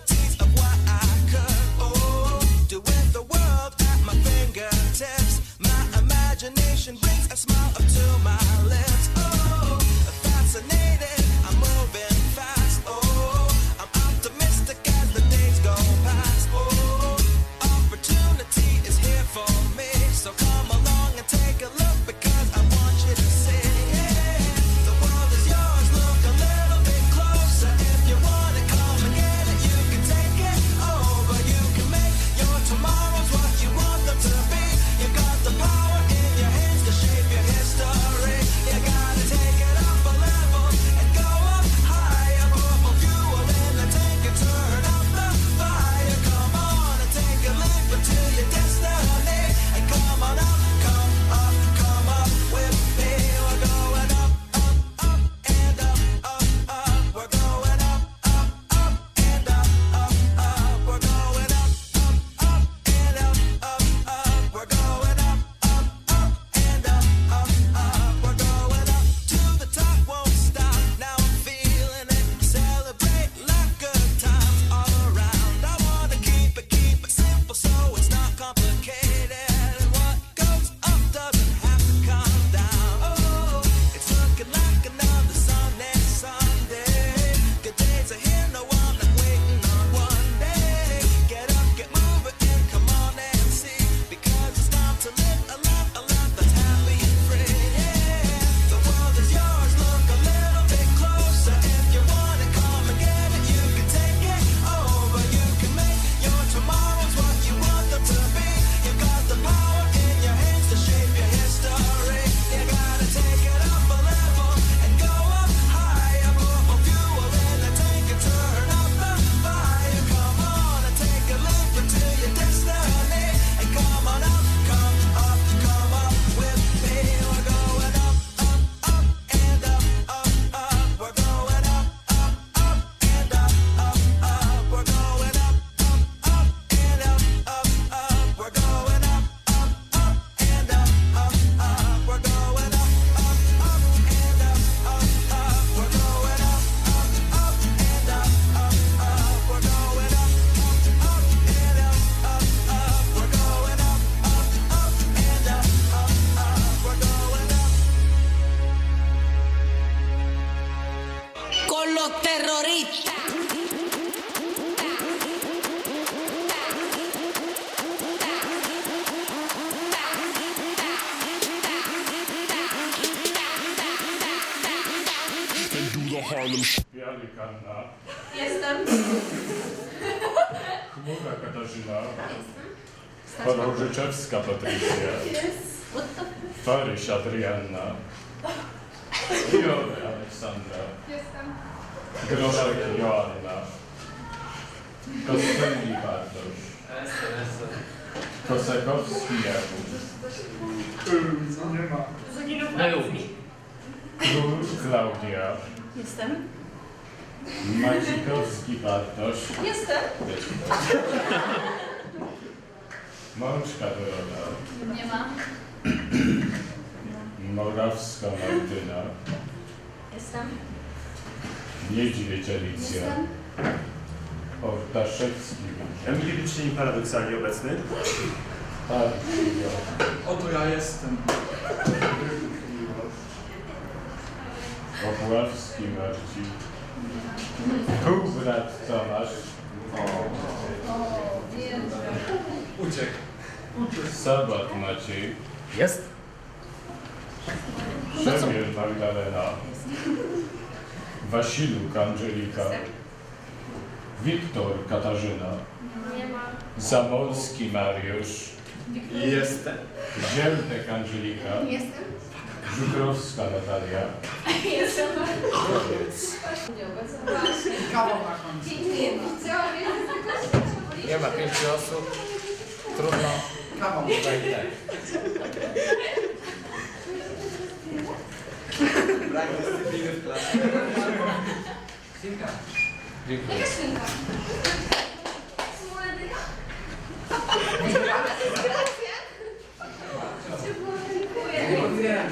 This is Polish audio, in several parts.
possibilities Jalikanna, Jestem. Chmura Katarzyna, Chorożyczewska Patrycja, Faryś Adrianna, Jory Aleksandra, Jestem. Groszek Joanna, Kostelli Bartosz, Kosakowski Jakub. Król Klaudia, Jestem. Macikowski Bartosz, Jestem. Mączka Dorota, Nie ma. Morawska Martyna, Jestem. Niedźwiedź Alicja, Jestem. Ortaszewski Emilicznie i paradoksalnie obecny. Parfio, Oto ja jestem. Popławski Marcin, Półbrat Tomasz, Uciekł. Sabat Maciej, Jest? Szemir Magdalena, Wasiluk Angelika, Wiktor Katarzyna, Nie ma. Zamolski Mariusz, Jestem. Zieltek Angelika, Jestem. Żukrowska Natalia, Jestem. koniec. Kawał na końcu. Nie ma. Nie ma pięciu osób. Trudno. Kawał. Wejdę. Brak dyscypliny w klasie. Dziękuję. Jaka świnka? Smoledyka? Dziękuję.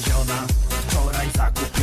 Przywieziona, wczoraj zakupiona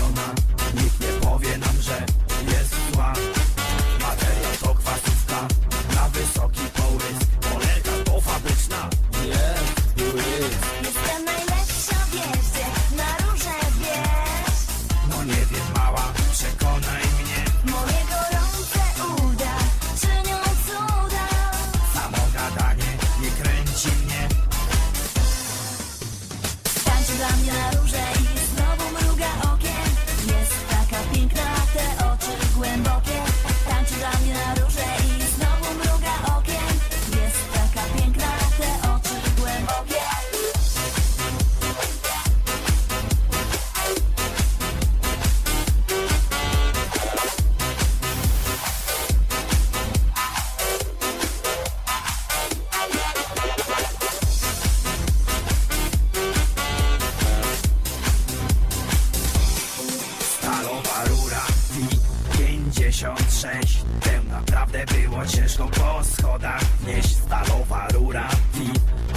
ciężko po schodach wnieść Stalowa rura i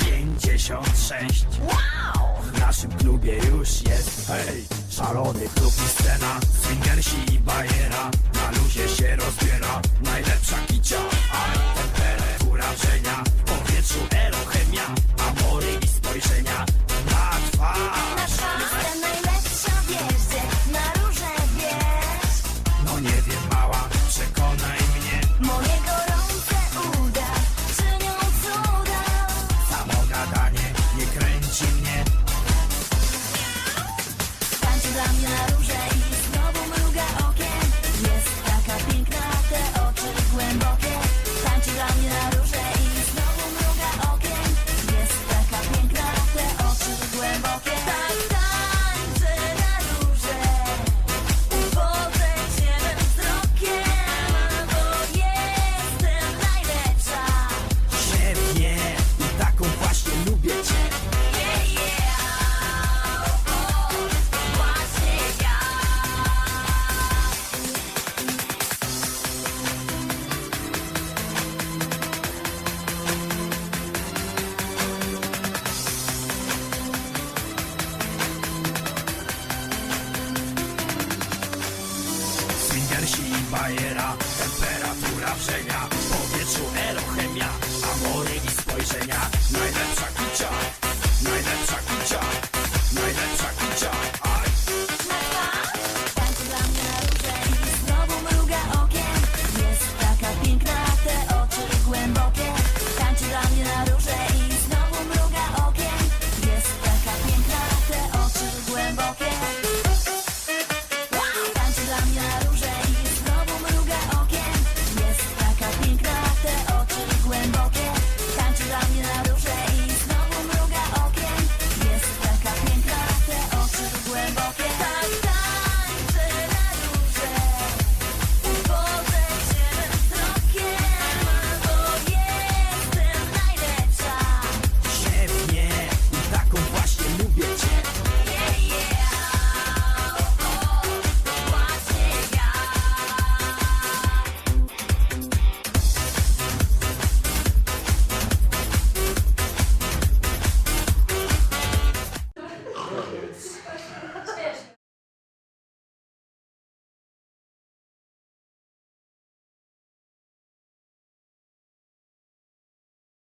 56 Wow! W naszym klubie już jest hej Szalony klub i scena Swingersi Say.